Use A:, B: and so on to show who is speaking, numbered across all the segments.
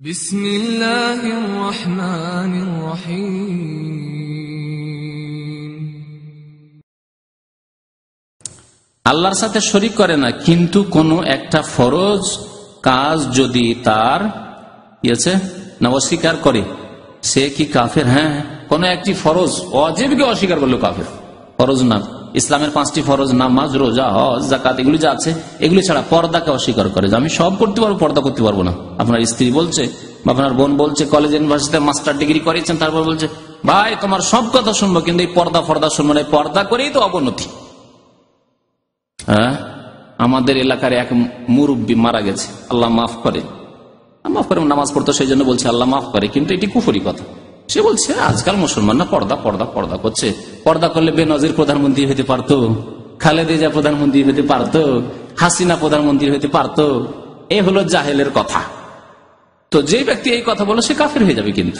A: بسم الله الرحمن الرحيم
B: আল্লাহর সাথে শরিক করে না কিন্তু কোনো একটা ফরজ কাজ যদি তার ইয়েছে না অস্বীকার করে সে কি কাফের হ্যাঁ কোন একটি ফরজ অজেবকে অস্বীকার করলো কাফের ফরজ না ইসলামের পাঁচটি ফরজ, নামাজ, রোজা, হজ জাকাত এগুলি যা আছে, এগুলি ছাড়া পর্দাকে অস্বীকার করে যে আমি সব করতে পারব, পর্দা করতে পারব না। আপনার স্ত্রী বলছে বা আপনার বোন বলছে কলেজ ইউনিভার্সিটিতে মাস্টার ডিগ্রি করেছেন তারপর বলছে, ভাই, তোমার সব কথা শুনব, কিন্তু এই পর্দা, ফর্দা শুনব না পর্দা করেই তো অবনতি। হ্যাঁ? আমাদের এলাকার এক মুরব্বী মারা গেছে, আল্লাহ মাফ করে। মাফ করে, নামাজ পড়তো, সেই জন্য বলছে আল্লাহ মাফ করে, কিন্তু এটি কুফুরি কথা। সে বলছে, আজকাল মুসলমানরা পর্দা পর্দা পর্দা করছে। পর্দা করলে বেনজির প্রধানমন্ত্রী হতে পারতো, খালেদেজা প্রধানমন্ত্রী হতে পারতো, হাসিনা প্রধানমন্ত্রী হতে পারতো। এ হলো জাহেলের কথা। তো যে ব্যক্তি এই কথা বলে, সে কাফের হয়ে যাবে কিন্তু।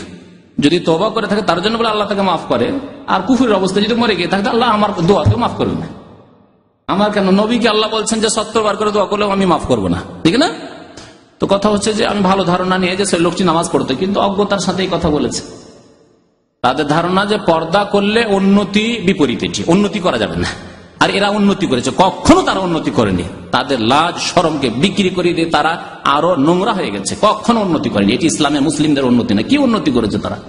B: যদি তোবা করে থাকে, তার জন্য বলে আল্লাহ তাকে মাফ করে। আর কুফুরের অবস্থা যদি মরে গিয়ে থাকে আল্লাহ আমার দোয়াকে মাফ করবে না আমার কেন? নবীকে আল্লাহ বলছেন যে, সত্তর বার করে দোয়া করলেও আমি মাফ করব না। ঠিক না? তো কথা হচ্ছে যে, আমি ভালো ধারণা নিয়ে যে, সে লোকটি নামাজ পড়তো, কিন্তু অজ্ঞতার সাথে এই কথা বলেছে। তাদের ধারণা যে পর্দা করলে উন্নতি বিপরীতে উন্নতি করা যাবে না। আর এরা উন্নতি করেছে, কখনো তারা উন্নতি করেনি। তাদের লাজ, সরমকে বিক্রি করে দিয়ে তারা আরও নোংরা হয়ে গেছে, কখনো উন্নতি করেনি। এটি ইসলামে মুসলিমদের উন্নতি না, কি উন্নতি করেছে তারা?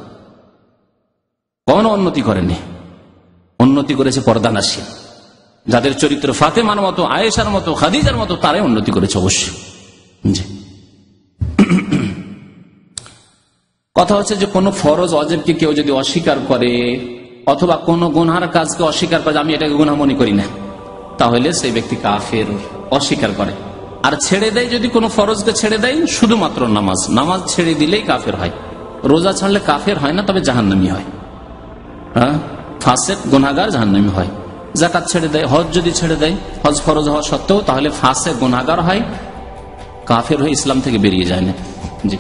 B: কখনো উন্নতি করেনি। উন্নতি করেছে পর্দা নাসী যাদের চরিত্র ফাতেমার মতো, আয়েশার মতো, খাদিজার মতো, তারাই উন্নতি করেছে অবশ্যই। কথা হচ্ছে যে কোনো ফরজ অজেবকে কেউ যদি অস্বীকার করে, অথবা কোন গুনহার কাজকে অস্বীকার করে আমি এটাকে গুনা মনে করি না, তাহলে সেই ব্যক্তি কাফের, অস্বীকার করে। আর ছেড়ে দেয় যদি কোনো ফরজকে ছেড়ে দেয়, শুধুমাত্র নামাজ। নামাজ ছেড়ে দিলেই কাফের হয়। রোজা ছাড়লে কাফের হয় না, তবে জাহান্নামি হয়। হ্যাঁ? গুনাগার জাহান্নামি হয়। জাকাত ছেড়ে দেয়, হজ যদি ছেড়ে দেয়, হজ ফরজ হওয়া সত্ত্বেও তাহলে ফাঁসে গুনাগার হয়। কাফের হয়ে ইসলাম থেকে বেরিয়ে যায় না। জি।